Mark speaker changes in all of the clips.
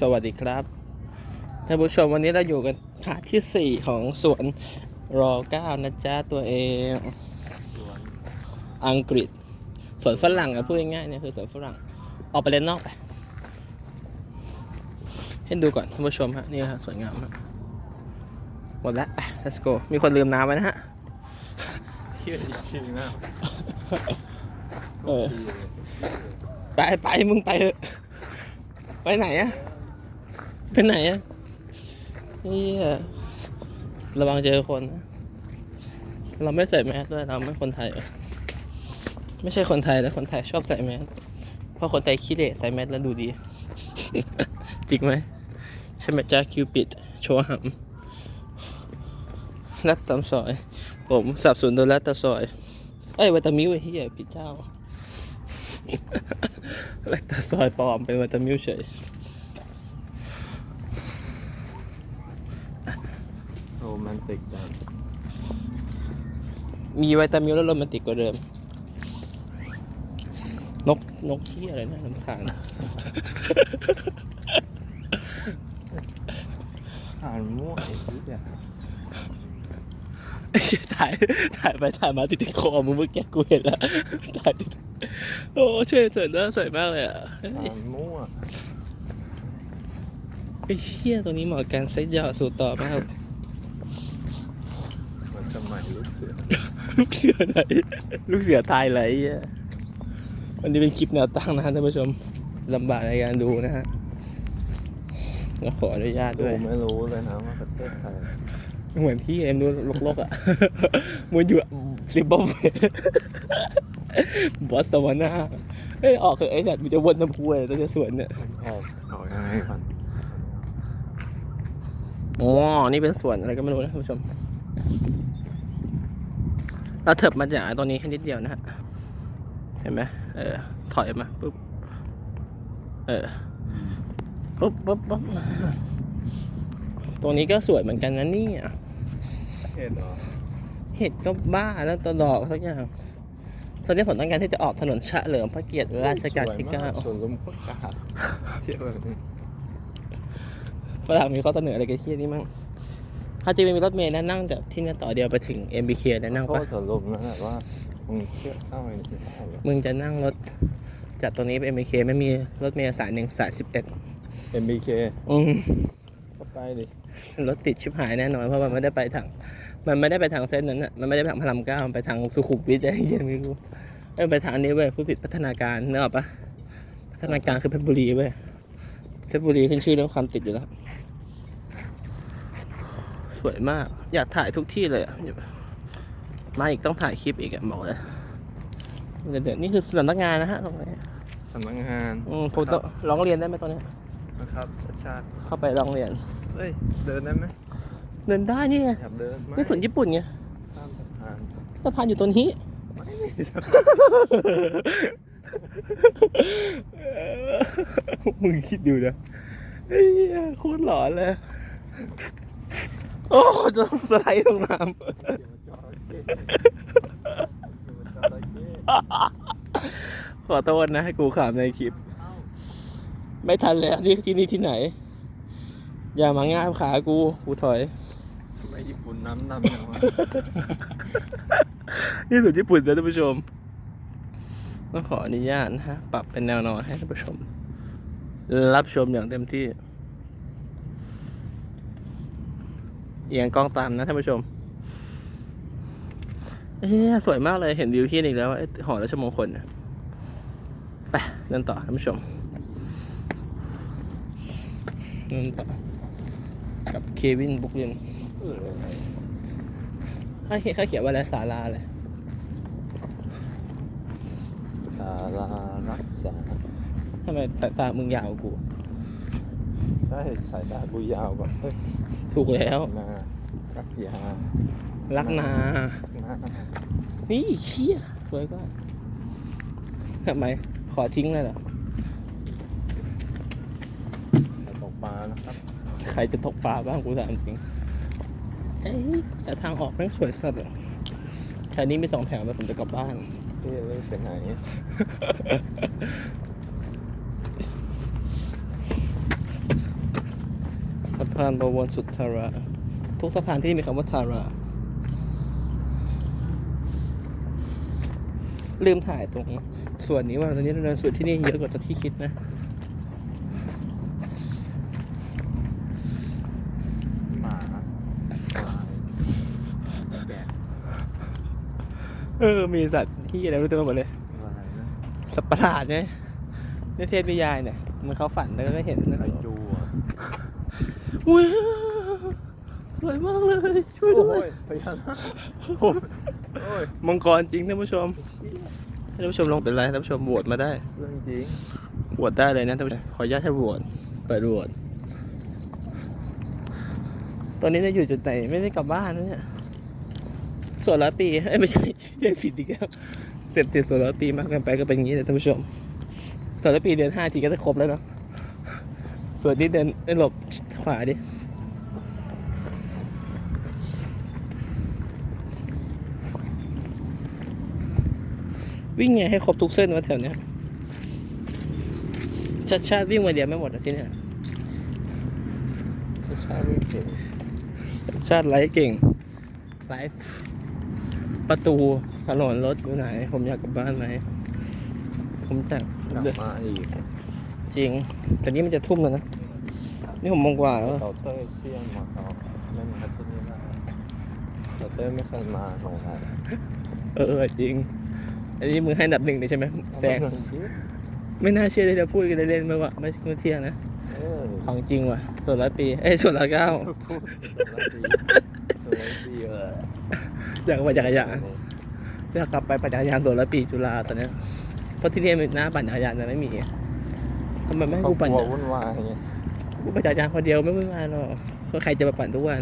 Speaker 1: สวัสดีครับท่านผู้ชมวันนี้เราอยู่กันพาร์ทที่ 4 ของสวนรอเก้านะจ๊ะตัวเองอังกฤษสวนฝรั่งอะพูดง่ายๆเนี่ยคือสวนฝรั่งออกไปเล่นนอกไปให้ดูก่อนท่านผู้ชมฮะนี่ฮะสวยงามมากหมดแล้วไป let's go มีคนลืมน้ำไว้นะฮะ
Speaker 2: ชื่อชื่อหน้า
Speaker 1: เออไปไปมึงไปเถอะไปไหนอะ ไปไหนอะเฮียระวังเจอคน เราไม่ใส่แมสด้วยเราไม่คนไทย ไม่ใช่คนไทยแต่คนไทยชอบใส่แมสเพราะคนไทยขี้เหร่ใส่แมสแล้วดูดี จริงไหมใช่ไหมจ้าคิวปิด โชว์หำแรปตามซอย ผมสับสนโดนแรปตาซอย เอ้ยวัตามิวไอ้เฮียปิดเจ้าแลคตาซอยปลอมเป็นวิตามิลเฉย
Speaker 2: โร แมนติกจัง
Speaker 1: มีวิตามิลแล้วโรแมนติกกว่าเดิม นกนกที่อะไรนะน้ำค้างนะ
Speaker 2: อ่านมั่วไอ้ที่อะ
Speaker 1: ไอ้เชี่ยถ่ายถ่ายไปถ่ายมาติดติดคอมึงเมื่อกี้กูเห็นแล้วถ่ายติดโอ้เช่วยสวยนะสวยมากเลยอะเฮ้ย
Speaker 2: อ่านมั่ว
Speaker 1: ไอ้เชี่ยตัวนี้เหมาะกับการเซ็ตยาวสู่ต่อมาก
Speaker 2: เหมัน สมัยลูกเสือ
Speaker 1: ลูกเสือไหน ลูกเสือตายไรอะวันนี้เป็นคลิปแนวตั้งนะฮะท่านผู้ชมลำบากในการดูนะฮะก็ขออนุญาต
Speaker 2: ดู
Speaker 1: ด้วย
Speaker 2: ไม่รู้เลยนะว่าประเทศไทย
Speaker 1: เหมือนที่เอ็มดูลกๆอะมันอยู่ซิมบับเวบอสสวานาเอ้ยออกเถอะไอ้สัตว์มันจะวนน้ำพุเลยตัวจะสวนเนี่ย
Speaker 2: ออกออกยังไงก่อน
Speaker 1: อ๋อนี่เป็นสวนอะไรก็ไม่รู้นะท่านผู้ชม เราเถิบมาจากตัวนี้แค่นิดเดียวนะฮะ เห็นไหมเออ ถอยมาปุ๊บ เออ ปุ๊บปุ๊บปุ๊บตรงนี้ก็สวยเหมือนกันนะเนี่ย
Speaker 2: เห็นเหรอ
Speaker 1: เห็ดก็บ้าแล้วตัวดอกสักอย่าง ตอนนี้ผมต้องการที่จะออกถนนเฉลิมพระเกียรติรัชกาลที่เก้า
Speaker 2: สวนลุมพกาเที่ยวแบบนี้
Speaker 1: ฝรั่งมีข้อเสนออะไรกันเคียนี่มั่ง ถ้าจริงๆมีรถเมล์นะนั่งจากที่เนี่ยต่อเดียวไปถึง MBK เลยนั่ง
Speaker 2: เขา
Speaker 1: ปะ
Speaker 2: สวนลุมนะแบบว่ามึงเที่ยวเข้าไปในที่ได้เหรอ
Speaker 1: มึงจะนั่งรถจากตรงนี้ไป MBK ไม่มีรถเมล์สายหนึ่งสายสิบเอ็ด
Speaker 2: MBK
Speaker 1: อืม
Speaker 2: ก็ไปดิ
Speaker 1: รถติดชิบหายแน่นอนเพราะมันไม่ได้ไปทาง มันไม่ได้ไปทางเส้นนั้นอะ มันไม่ได้ไปทางพระรามเก้ามันไปทางสุขุมวิทอะไรอย่างเงี้ยไม่รู้เอ้ยไปทางนี้เว้ยผู้ผิดพัฒนาการนึกออกปะพัฒนาการคือเพชรบุรีเว้ยเพชรบุรีขึ้นชื่อเรื่องความติดอยู่แล้วส วยมาก อยากถ่ายทุกที่เลยอะมาอีกต้องถ่ายคลิปอีกอะบอกเลยเดี๋ยวเดี๋ยวนี่คือสำนักงานนะฮะตรงนี้
Speaker 2: สำนักงาน
Speaker 1: อืมผมต้องร้องเรียนได้ไหมตอนนี้
Speaker 2: นะครับชาติชาติ
Speaker 1: เข้าไปร้องเรียน
Speaker 2: เฮ้ยเดินได้ไหม
Speaker 1: เดินได้นี่ไง
Speaker 2: อยากเดินไหม
Speaker 1: นี่ส่วนญี่ปุ่นไง
Speaker 2: ข้ามสะพาน
Speaker 1: สะพานอยู่ตรงนี้
Speaker 2: ไม่มีสะพาน
Speaker 1: มึงคิดดูนะเฮ้ยโคตรหลอนเลย โอ้จะต้องสไลด์ลงน้ำขอโทษนะให้กูขำในคลิป ไม่ทันแล้วนี่ที่นี่ที่ไหน อย่ามาง่ายขากูกูถอย
Speaker 2: ทำไมญี่ปุ่นน้ำดำจังวะ
Speaker 1: นี่สุดญี่ปุ่นนะท่านผู้ชมต้องขออนุญาตนะฮะปรับเป็นแนวนอนให้ท่านผู้ชม รับชมอย่างเต็มที่ เอียงกล้องตามนะท่านผู้ชม เอ๊ะสวยมากเลยเห็นวิวที่นี่อีกแล้วไอ้หอราชมงคลน่ะไปเดินต่อท่านผู้ชมเดินต่อกับเควินบุกลิน
Speaker 2: เออ
Speaker 1: เขาเขียนเขาเขียนว่าอะไรศาลาเลย
Speaker 2: สารารักษา
Speaker 1: ทำไมสายตามึงยาวกว่ากู
Speaker 2: ใช่สายตากูยาวกว่าเฮ้ย
Speaker 1: ถูกแล้ว
Speaker 2: นารักยา
Speaker 1: รักนา
Speaker 2: นา
Speaker 1: นี่เชี่ยสวยก็ทำไม ขอทิ้งเลยเหรอ
Speaker 2: ตกปลานะครับ
Speaker 1: ใครจะตกปลาบ้างกูถามจริง เอ้ยแต่ทางออกแม่งสวยสัตว์อะแค่นี้มีสองแถวแล้วผมจะกลับบ้าน
Speaker 2: เอ๊ะเล่นไปไหน
Speaker 1: เพานบวรสุทธาระทุกสะพานที่มีคำว่าทาระลืมถ่ายตรง ส่วนนี้ว่าตอนนี้เราเดินส่วนที่นี่เยอะกว่าที่คิดนะ
Speaker 2: หมาแกะ
Speaker 1: เออ มีสัตว์ที่อะไรไม่รู้เต็มไปหมดเลย
Speaker 2: อะไรนะ
Speaker 1: สัตว์ประหลาดไงในเทพนิยายเนี่ย มันเขาฝันแล้วก็เห็นนะ
Speaker 2: ไอจู อะ
Speaker 1: อุ้ยสวยมากเลย ช่วยด้
Speaker 2: โอ้
Speaker 1: วย
Speaker 2: ยพญานาคโอ้ยโอ้ย
Speaker 1: มังกรจริงท่านผู้ชมให้ท่านผู้ชมลองเป็นไรท่านผู้ชมโหวตมาได้
Speaker 2: เรื่องจริง
Speaker 1: โหวตได้เลยนะท่านผู้ชมขออนุญาตให้โหวตเปิดโหวตตอนนี้เราอยู่จุดไหนไม่ได้กลับบ้านนะเนี่ยส่วนร้อยปีเอ้ยไม่ใช่เรียกผิดอีกแล้วเสพติดส่วนร้อยปีมากเกินไปก็เป็นอย่างนี้เลยท่านผู้ชมส่วนร้อยปีเดินห้าทีก็จะครบแล้วเนาะส่วนนี้เดินเดินหลบ ขวาดิวิ่งไงให้ครบทุกเส้นวะแถวเนี้ยชาติชาติวิ่งมาเดียวไม่หมดอะที่เนี่ย
Speaker 2: ชาติไม่เก่ง
Speaker 1: ชาติไลฟ์เก่งไลฟ์ประตูถนนรถอยู่ไหน ผมอยากกลับบ้านไหมผมจะ
Speaker 2: กลับมาอีก
Speaker 1: จริงแต่นี่มันจะทุ่มแล้วนะ นี่ผมมองกว่าแล้วอะ
Speaker 2: เต่าเต้ยเสี่ยงมาเขาไม่มาที่นี่ได้เต่าเต้ยไม่เคยมาของไทย
Speaker 1: เออจริง อันนี้มึงให้อันดับหนึ่งเลยใช่ไหมแซง
Speaker 2: เอาไปเถอะ
Speaker 1: ไม่น่าเชื่อเลยจะพูดกันเล่นๆไม่ว่าไม่เมื่อเที่ยงนะ
Speaker 2: เออ
Speaker 1: ของจริงว่ะส่วนร้อยปีเอ้ยส่วนร้อยเก้า
Speaker 2: พูดสวัสดีสวัสดีเออ
Speaker 1: อยากไปจักรยานอยากกลับไปปั่นจักรยานสวนร้อยปีจุฬาตอนเนี้ยเพราะที่นี่มีหน้าปั่นจักรยานแต่ไม่มีทำไมไม่ให้
Speaker 2: ครอบ
Speaker 1: กูปั่น
Speaker 2: ครัววุ่นวาย ไง
Speaker 1: กูปั่นจักรยานคนเดียวไม่วุ่นวายหรอกก็ใครจะมาปั่นทุกวัน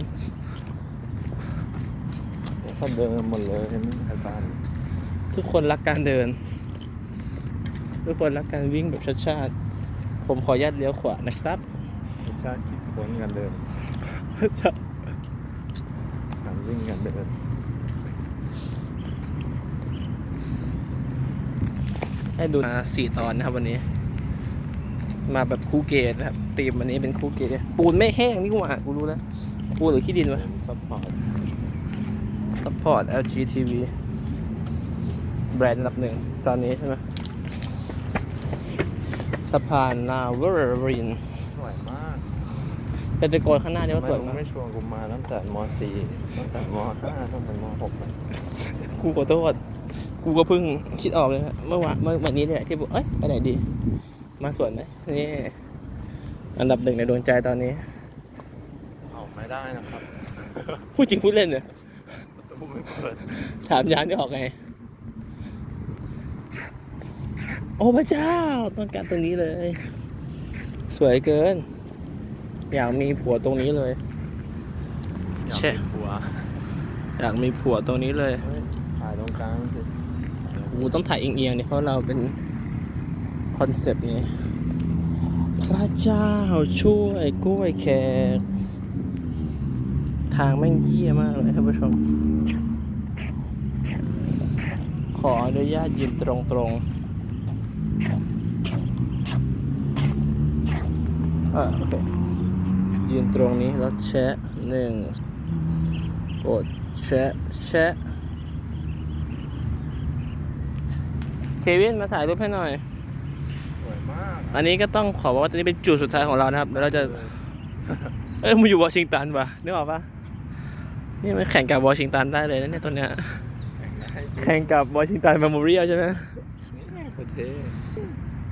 Speaker 2: เขาเดินหมดเลยไม่มีใครบ้าน
Speaker 1: ทุกคนรักการเดิน ทุกคนรักการวิ่งแบบชาติๆผมขออนุญาตเลี้ยวขวานะครับ
Speaker 2: ชาติคิดค้นกันเดินการวิ่งกันเดิน
Speaker 1: ให้ดูมาสี่ตอนนะครับวันนี้ มาแบบคู่เกย์นะครับตีมวันนี้เป็นคู่เกย์ปูนไม่แห้งนี่กูอะกูรู้แล้ว ปูนหรือขี้ดินวะ
Speaker 2: เป็นซัพพอร์ต
Speaker 1: support LGTV แบรนด์อันดับหนึ่งตอนนี้ใช่ไหมสะพานนาวเวอร์ริน
Speaker 2: สวยมาก
Speaker 1: เป็นตะโกนข้างหน้านี่ว่าสวย
Speaker 2: ไม่
Speaker 1: มาก
Speaker 2: ไม่ชวนกูมาตั้งแต่ม .4 ตั้งแต่ม .5 ตั้งแต่ม .6 เลย
Speaker 1: กูขอโทษกูก็เพิ่งคิดออกเลยนะเมื่อวานเมื่อวันนี้เนี่ยที่บอกเอ้ยไปไหนดี มาสวนไหมนี่ อันดับหนึ่งในดวงใจตอนนี้
Speaker 2: ออกไม่ได้นะครับ
Speaker 1: พูดจริงพูดเล่นเนี่ย
Speaker 2: ประตูไม่เปิด
Speaker 1: ถามยานที่ออกไง โอ้พระเจ้าต้องการตรงนี้เลย สวยเกิน อยากมีผัวตรงนี้เลย
Speaker 2: อยาก
Speaker 1: แช่
Speaker 2: มีผัว
Speaker 1: อยากมีผัวตรงนี้เลย
Speaker 2: เฮ้ยถ่ายตรงกลางสิ
Speaker 1: กูต้องถ่ายเอียงๆเนี่ยเพราะเราเป็น คอนเซปต์นี้ พระเจ้าช่วยกล้วยแขก ทางแม่งเยี่ยมากเลยท่านผู้ชม ขออนุญาตยืนตรงๆอ่าโอเค ยืนตรงนี้แล้วแชะหนึ่งกดแชะแชะเควินมาถ่ายรูปให้หน่อย
Speaker 2: สวย มาก
Speaker 1: อันนี้ก็ต้องขอบอกว่าตอนนี้เป็นจุดสุดท้ายของเรานะครับแล้วเราจะ เอ้ยมาอยู่วอชิงตันปะนึกออกปะนี่มันแข่งกับวอชิงตันได้เลยนะเนี่ยตัวเนี้ยแข่งกับวอชิงตันเมมโมเรียลใช่ไหม
Speaker 2: นี่ประเทศ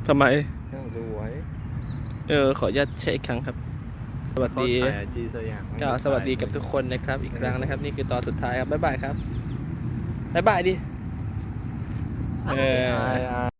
Speaker 1: ทำไม
Speaker 2: ช่างสวย
Speaker 1: เออขออนุญาตเช็คอีกครั้งครับ สวัสดี
Speaker 2: เขาถ่ายจีสยาม
Speaker 1: กล่าวสวัสดีกับทุกคนนะครับ อีกครั้งนะครับ นี่คือตอนสุดท้ายครับบ๊ายบายครับบ๊ายบายดิเออ
Speaker 2: อาย